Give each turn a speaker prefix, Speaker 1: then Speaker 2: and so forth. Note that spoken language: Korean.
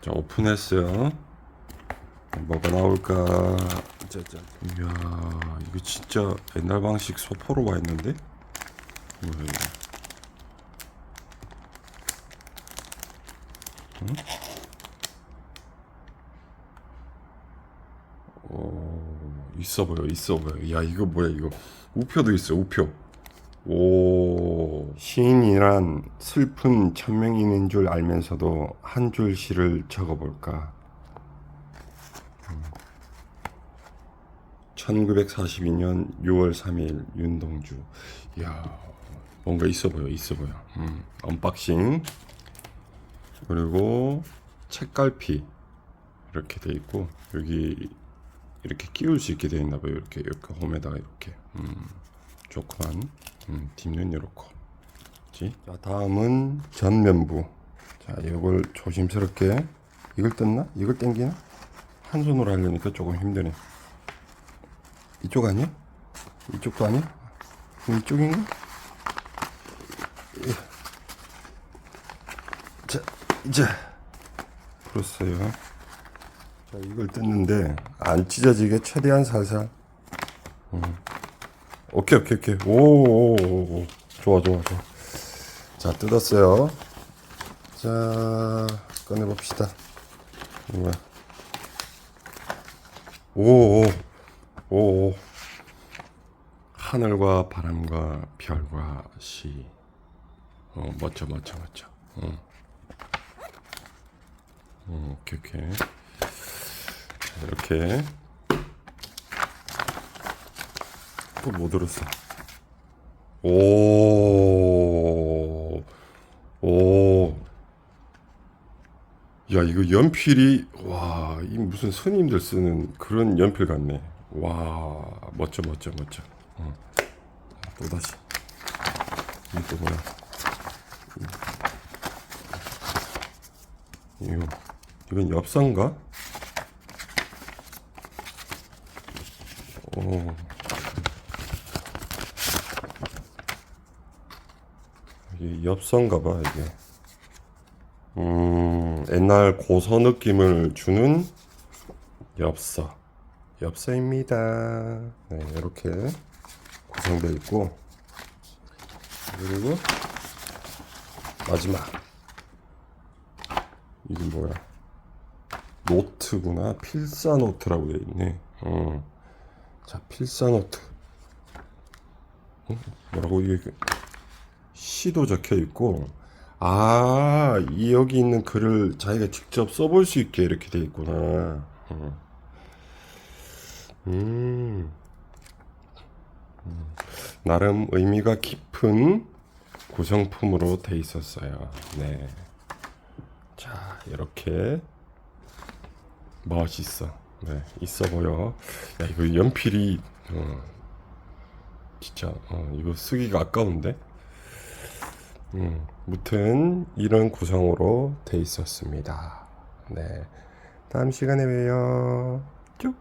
Speaker 1: 자 오픈했어요. 뭐가 나올까? 짜잔. 이야 이거 진짜 옛날 방식 소포로 와 있는데? 뭐야 이거? 어, 있어 보여, 있어 보여. 야, 이거 뭐야, 이거. 우표도 있어, 우표. 오. 시인이란 슬픈 천명인인 줄 알면서도 한 줄 시를 적어볼까. 1942년 6월 3일 윤동주. 야 뭔가 있어 보여, 있어 보여. 음, 언박싱. 그리고 책갈피. 이렇게 돼 있고 여기 이렇게 끼울 수 있게 돼 있나 봐요. 이렇게 이렇게 홈에다가 이렇게 음, 좋구만. 음, 뒷면. 그지? 자 다음은 전면부. 자 이걸 조심스럽게 이걸 뜯나? 이걸 당기나? 한 손으로 하려니까 조금 힘드네. 이쪽 아니야? 이쪽도 아니야? 이쪽인가? 예. 자 이제 풀었어요. 자, 이걸 뜯는데 안 찢어지게 최대한 살살. 음. 오케이 오케이 오케이. 오오 오 좋아 좋아 좋아. 자 뜯었어요. 자 꺼내 봅시다. 뭐야? 오오 오. 하늘과 바람과 별과 시. 어 멋져 멋져 멋져. 응. 음, 오케이 오케이. 이렇게 또 뭐 들었어? 오, 오, 야 이거 연필이 와, 이 무슨 스님들 쓰는 그런 연필 같네. 와, 멋져 멋져 멋져. 어. 또 다시 이게 또 뭐야? 이거 이건 엽서인가? 오. 이게 엽서인가 봐, 이게. 음, 옛날 고서 느낌을 주는 엽서. 엽서입니다. 네, 이렇게 구성되어 있고. 그리고 마지막. 이게 뭐야? 노트구나. 필사 노트라고 되어 있네. 어. 자, 필사 노트. 어? 뭐라고 이게 그 시도 적혀 있고 아, 이 여기 있는 글을 자기가 직접 써볼 수 있게 이렇게 돼 있구나. 어. 음. 음. 나름 의미가 깊은 구성품으로 돼 있었어요. 네. 자, 이렇게 멋있어. 네, 있어 보여. 야, 이거 연필이 어, 진짜 어, 이거 쓰기가 아까운데. 음, 무튼 이런 구성으로 돼 있었습니다. 네, 다음 시간에 봬요. 쭉.